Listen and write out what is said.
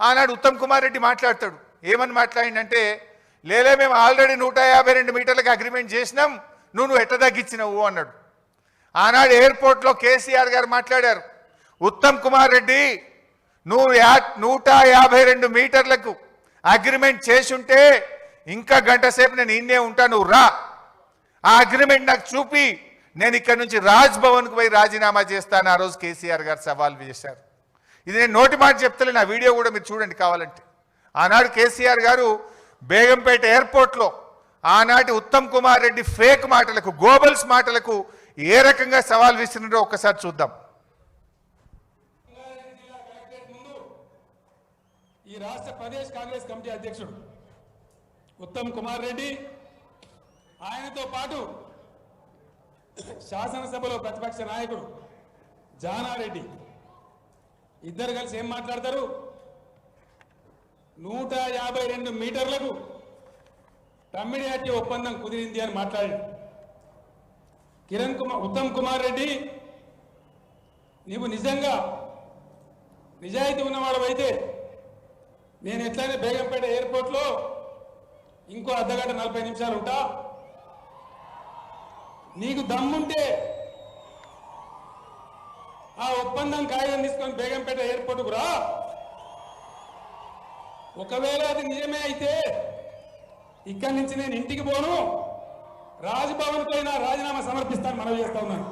ఆనాడు ఉత్తమ్ కుమార్ రెడ్డి మాట్లాడతాడు. ఏమని మాట్లాడిందంటే లేలే మేము ఆల్రెడీ నూట యాభై రెండు మీటర్లకు అగ్రిమెంట్ చేసినాం నువ్వు నువ్వు ఎట్ట తగ్గించినవు అన్నాడు. ఆనాడు ఎయిర్పోర్ట్లో కేసీఆర్ గారు మాట్లాడారు. ఉత్తమ్ కుమార్ రెడ్డి నువ్వు యా నూట యాభై రెండు మీటర్లకు అగ్రిమెంట్ చేసుంటే ఇంకా గంట సేపు నేను ఇన్నే ఉంటా నువ్వు రా. ఆ అగ్రిమెంట్ నాకు చూపి నేను ఇక్కడ నుంచి రాజ్ భవన్కు పోయి రాజీనామా చేస్తాను ఆ రోజు కేసీఆర్ గారు సవాల్ చేశారు ఇది నేను నోటి మాట చెప్తలే నా వీడియో కూడా మీరు చూడండి కావాలంటే. ఆనాడు కేసీఆర్ గారు బేగంపేట ఎయిర్పోర్ట్లో ఆనాటి ఉత్తమ్ కుమార్ రెడ్డి ఫేక్ మాటలకు గోబల్స్ మాటలకు ఏ రకంగా సవాల్ విసిరినారో ఒక్కసారి చూద్దాం. ఈ రాష్ట్ర ప్రదేశ్ కాంగ్రెస్ కమిటీ అధ్యక్షుడు ఉత్తమ్ కుమార్ రెడ్డి ఆయనతో పాటు శాసనసభలో ప్రతిపక్ష నాయకుడు జానారెడ్డి ఇద్దరు కలిసి ఏం మాట్లాడతారు? నూట యాభై రెండు మీటర్లకు తమ్మిడియాటి ఒప్పందం కుదిరింది అని మాట్లాడాడు కిరణ్ కుమార్ ఉత్తమ్ కుమార్ రెడ్డి నీవు నిజంగా నిజాయితీ ఉన్నవాడు నేను ఎట్లయినా బేగంపేట ఎయిర్పోర్ట్లో ఇంకో అర్ధగంట నలభై నిమిషాలు ఉంటా. నీకు దమ్ముంటే ఆ ఒప్పందం కాగితం తీసుకొని బేగం ఎయిర్పోర్ట్కు రా ఒకవేళ అది నిజమే అయితే ఇక్కడి నుంచి నేను ఇంటికి పోను. రాజ్భవన్ పైన రాజీనామా సమర్పిస్తాను మనవి చేస్తా ఉన్నాను.